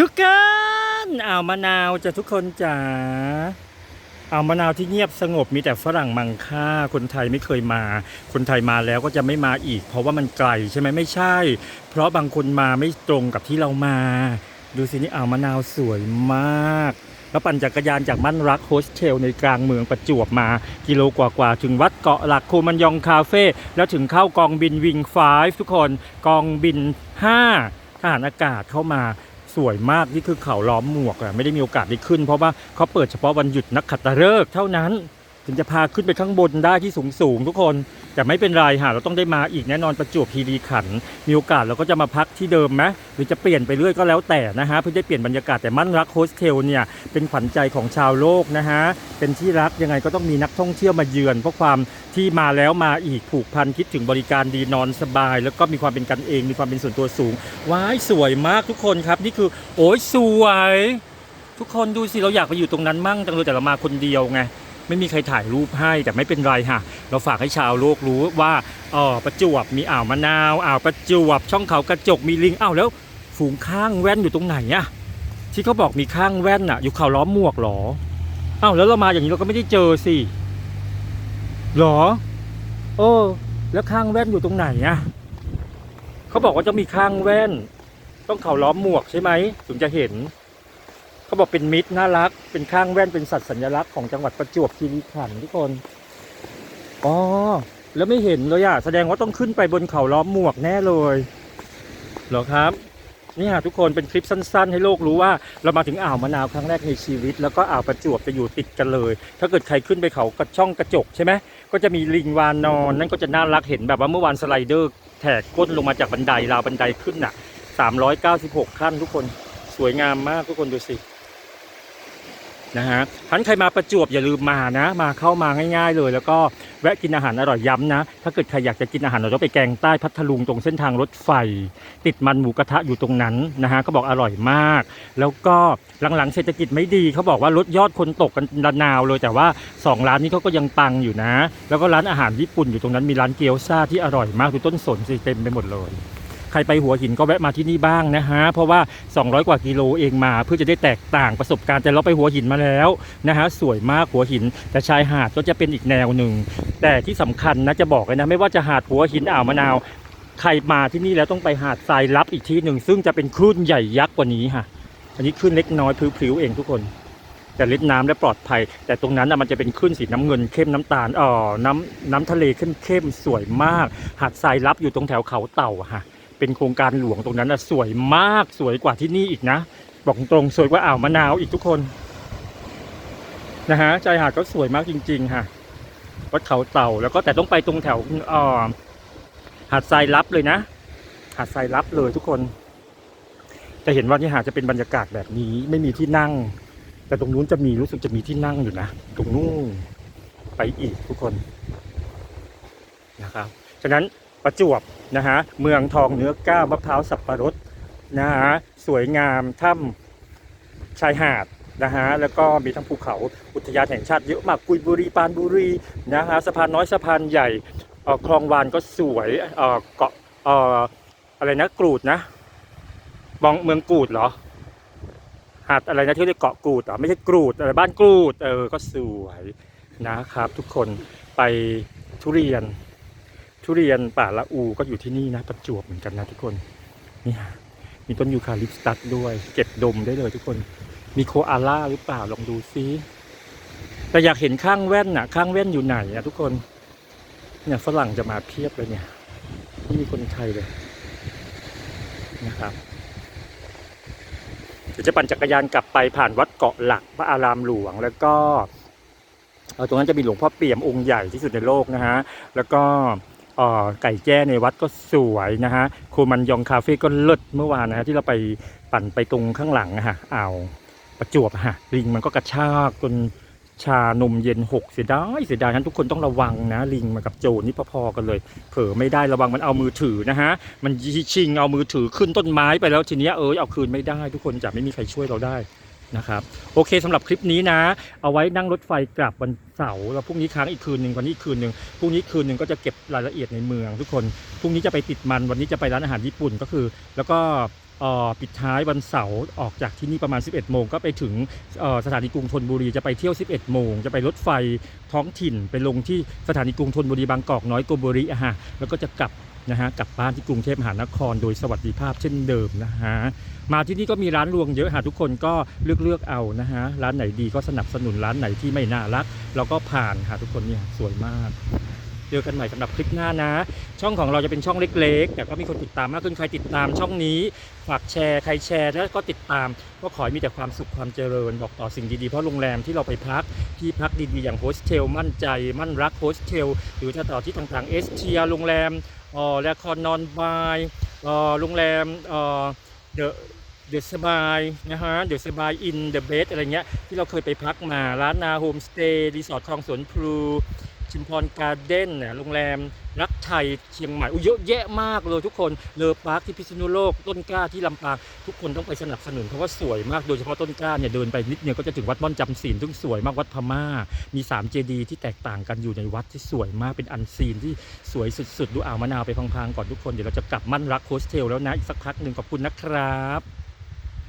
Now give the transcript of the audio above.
ทุกคนอ่าวมะนาวจะทุกคนจ๋าอ่าวมะนาวที่เงียบสงบมีแต่ฝรั่งมังค่า คนไทยไม่เคยมา คนไทยมาแล้วก็จะไม่มาอีก เพราะว่ามันไกลใช่ไหมไม่ใช่ เพราะบางคนมาไม่ตรงกับที่เรามา ดูสินี่อ่าวมะนาวสวยมาก แล้วปั่นจักรยานจากบ้านรักโฮสเทลในกลางเมืองประจวบมา กิโลกว่าๆถึงวัดเกาะหลักโคมันยองคาเฟ่แล้วถึงเข้ากองบินวิงไฟทุกคนกองบิน 5ทหารอากาศเข้ามา สวยมาก นี่คือเขาล้อมหมวกอะไม่ได้มีโอกาสได้ขึ้น เพราะว่าเขาเปิดเฉพาะวันหยุดนักขัตฤกษ์เท่านั้น ถึงจะพาขึ้นไปข้างบนได้ที่สูงสูงทุกคนแต่ไม่เป็นไรค่ะเราต้องได้มาอีกแน่นอนประจวบคีรีขันธ์มีโอกาสเราก็จะมาพักที่เดิมไหมหรือจะเปลี่ยนไปเรื่อยก็แล้วแต่นะฮะเพื่อได้เปลี่ยนบรรยากาศแต่มั่นรักโฮสเทลเนี่ยเป็นขวัญใจของชาวโลกนะฮะเป็นที่รักยังไงก็ต้องมีนักท่องเที่ยวมาเยือน เพราะความที่มาแล้วมาอีกผูกพันคิดถึงบริการดีนอนสบาย แล้วก็มีความเป็นกันเอง มีความเป็นส่วนตัวสูงว้ายสวยมากทุกคนครับ นี่คือ โอ้ยสวย ทุกคนดูสิเราอยากไปอยู่ตรงนั้นมั่งจังเลยแต่เรามาคนเดียวไง ไม่มีใครถ่ายรูปให้แต่ไม่เป็นไรค่ะ เราฝากให้ชาวโลกรู้ว่าเออประจวบมีอ่าวมะนาวอ่าวประจวบช่องเขากระจกมีลิงอ้าวแล้ว ฝูงข้างแว่นอยู่ตรงไหนอะที่เขาบอกมีข้างแว่นอะอยู่เขาล้อมหมวกหรออ้าวแล้วเรามาอย่างนี้เราก็ไม่ได้เจอสิหรอเออแล้วข้างแว่นอยู่ตรงไหนอะเขาบอกว่าจะมีข้างแว่น ต้องเขาล้อมหมวกใช่ไหมถึงจะเห็น เขาบอกเป็นมิตรน่ารัก เป็นข้างแว่นเป็นสัตว์สัญลักษณ์ของจังหวัดประจวบคีรีขันธ์ทุกคนอ๋อแล้วไม่เห็นเลยอะแสดงว่าต้องขึ้นไปบนเขาล้อมหมวกแน่เลยเหรอครับนี่ฮะทุกคนเป็นคลิปสั้นๆ ให้โลกรู้ว่าเรามาถึงอ่าวมะนาวครั้งแรกในชีวิต แล้วก็อ่าวประจวบจะอยู่ติดกันเลย ถ้าเกิดใครขึ้นไปเขากระช่องกระจกใช่ไหมก็จะมีลิงวานนอนนั่นก็จะน่ารักเห็นแบบว่าเมื่อวานสไลเดอร์แถกก้นลงมาจากบันไดราวบันไดขึ้นน่ะ396 ขั้นทุกคนสวยงามมากทุกคนดูสิ นะฮะท่านใครมาประจวบอย่าลืมมานะ มาเข้ามาง่ายๆเลย แล้วก็แวะกินอาหารอร่อยย้ำนะ ถ้าเกิดใครอยากจะกินอาหารเราต้องไปแกงใต้พัทลุงตรงเส้นทางรถไฟ ติดมันหมูกระทะอยู่ตรงนั้นนะฮะก็บอกอร่อยมาก แล้วก็หลังๆเศรษฐกิจไม่ดีเขาบอกว่าลดยอดคนตกกันระนาวเลยแต่ว่าสองร้านนี้เขาก็ยังปังอยู่นะ แล้วก็ร้านอาหารญี่ปุ่นอยู่ตรงนั้นมีร้านเกี๊ยวซ่าที่อร่อยมากดูต้นสนสิเต็มไปหมดเลย ใครไปหัวหินก็แวะมาที่นี่บ้างนะฮะเพราะว่า 200 กว่ากิโลเองมาเพื่อจะได้แตกต่างประสบการณ์แต่เราไปหัวหินมาแล้วนะฮะสวยมากหัวหิน แต่ชายหาดก็จะเป็นอีกแนวหนึ่งแต่ที่สำคัญนะจะบอกเลยนะไม่ว่าจะหาดหัวหินอ่าวมะนาว ใครมาที่นี่แล้วต้องไปหาดทรายลับอีกที่หนึ่งซึ่งจะเป็นคลื่นใหญ่ยักษ์กว่านี้ค่ะอันนี้คลื่นเล็กน้อยพลิ้วๆเองทุกคนแต่เล็ดน้ำและปลอดภัย แต่ตรงนั้นมันจะเป็นคลื่นสีน้ำเงินเข้มน้ำตาลเอ่อน้ำน้ำทะเลเข้มๆสวยมาก หาดทรายลับอยู่ตรงแถวเขาเต่าค่ะ เป็นโครงการหลวงตรงนั้นนะสวยมากสวยกว่าที่นี่อีกนะ บอกตรงสวยกว่าอ่าวมะนาวอีกทุกคน นะฮะชายหาดก็สวยมากจริง ๆ ค่ะวัดเขาเต่าแล้วก็แต่ต้องไปตรงแถวอ่อหาดทรายลับเลยนะ หาดทรายลับเลยทุกคน จะเห็นว่าที่หาดจะเป็นบรรยากาศแบบนี้ไม่มีที่นั่ง แต่ตรงนู้นจะมีรู้สึกจะมีที่นั่งอยู่นะตรงนู้นไปอีกทุกคนนะครับฉะนั้น ประจวบนะฮะเมืองทองเนื้อก้าวมะพร้าวสับปะรดนะฮะสวยงามถ้ำชายหาดนะฮะแล้วก็มีทั้งภูเขาอุทยานแห่งชาติเยอะมากกุยบุรีปานบุรีนะฮะสะพานน้อยสะพานใหญ่อ่อคลองวานก็สวยเอ่อเกาะเอ่ออะไรนะกรูดนะบองเมืองกรูดเหรอหาดอะไรนะที่เรียกเกาะกูดเหรอไม่ใช่กรูดอะไรบ้านกรูดเออก็สวยนะครับ ทุกคนไปทุเรียน ทุเรียนป่าละอูก็อยู่ที่นี่นะประจวบเหมือนกันนะทุกคนนี่ฮะมีต้นยูคาลิปตัสด้วย เก็บดมได้เลยทุกคน มีโคอาล่าหรือเปล่าลองดูซิแต่อยากเห็นข้างแว่นน่ะ ข้างแว่นอยู่ไหนอะทุกคน เนี่ยฝรั่งจะมาเพียบเลยเนี่ยไม่มีคนไทยเลยนะครับเดี๋ยวจะปั่นจักรยานกลับไปผ่านวัดเกาะหลักพระอารามหลวงแล้วก็ตรงนั้นจะมีหลวงพ่อเปี่ยมองค์ใหญ่ที่สุดในโลกนะฮะ แล้วก็ ไก่แจ้ในวัดก็สวยนะฮะโคมันยองคาเฟ่ก็เลิศเมื่อวานนะฮะที่เราไปปั่นไปตรงข้างหลังอะฮะอ่าวประจวบฮะลิงมันก็กระชากจนชานมเย็นหกเสียดายเสียดายนั้นทุกคนต้องระวังนะ ลิงมากับโจรนี่พอๆกันเลย เผลอไม่ได้ระวังมันเอามือถือนะฮะ มันชิงเอามือถือขึ้นต้นไม้ไปแล้วทีเนี้ยเออเอาคืนไม่ได้ ทุกคนจะไม่มีใครช่วยเราได้ นะครับโอเคสำหรับคลิปนี้นะ เอาไว้นั่งรถไฟกลับวันเสาร์แล้วพรุ่งนี้ค้างอีกคืนหนึ่งวันนี้คืนหนึ่งพรุ่งนี้คืนหนึ่งก็จะเก็บรายละเอียดในเมืองทุกคนพรุ่งนี้จะไปติดมันวันนี้จะไปร้านอาหารญี่ปุ่นก็คือ แล้วก็ปิดท้ายวันเสาร์ออกจากที่นี่ประมาณ 11 โมงก็ไปถึงสถานีกรุงธนบุรีจะไปเที่ยว 11 โมง จะไปรถไฟท้องถิ่นไปลงที่สถานีกรุงธนบุรีบางกอกน้อยโกบุรีอะฮะแล้วก็จะกลับ นะฮะกลับบ้านที่กรุงเทพมหานคร โดยสวัสดิภาพเช่นเดิมนะฮะมาที่นี่ก็มีร้านรวงเยอะฮะทุกคนก็เลือกเลือกเอานะฮะร้านไหนดีก็สนับสนุนร้านไหนที่ไม่น่ารัก แล้วก็ผ่านค่ะทุกคนเนี่ยสวยมาก เจอกันใหม่สำหรับคลิปหน้านะ ช่องของเราจะเป็นช่องเล็กๆ แต่ก็มีคนติดตามมากขึ้นใครติดตามช่องนี้ฝากแชร์ใครแชร์แล้วก็ติดตาม ก็ขอให้มีแต่ความสุขความเจริญบอกต่อสิ่งดีๆเพราะโรงแรมที่เราไปพักที่พักดีๆอย่างโฮสเทลมั่นใจ มั่นรักโฮสเทลหรือถ้าต่อที่ต่างๆเอสเทียโรงแรมอ่อและคอนนอนบายออโรงแรมเอ่อเดอะเดอะสบายนะฮะเดอะสบายอินเดอะเบสอะไรเงี้ยที่เราเคยไปพักมาร้านนาโฮมสเตย์รีสอร์ทคลองสวนพลู ชิมพรการ์เด้นเนี่ยโรงแรมรักไทยเชียงใหม่อุ้ยเยอะแยะมากเลยทุกคนเลอปาร์คที่พิษณุโลกต้นกล้าที่ลำปางทุกคนต้องไปสนับสนุนเพราะว่าสวยมากโดยเฉพาะต้นกล้าเนี่ยเดินไปนิดเดียวก็จะถึงวัดม่อนจำศีลซึ่งสวยมากวัดพม่า มี3เจดีย์ที่แตกต่างกันอยู่ในวัดที่สวยมากเป็นอันซีนที่สวยสุดๆดูอ่าวมะนาวไปพังๆก่อนทุกคนเดี๋ยวเราจะกลับมั่นรักโฮสเทลแล้วนะอีกสักพักหนึ่งขอบคุณนะครับ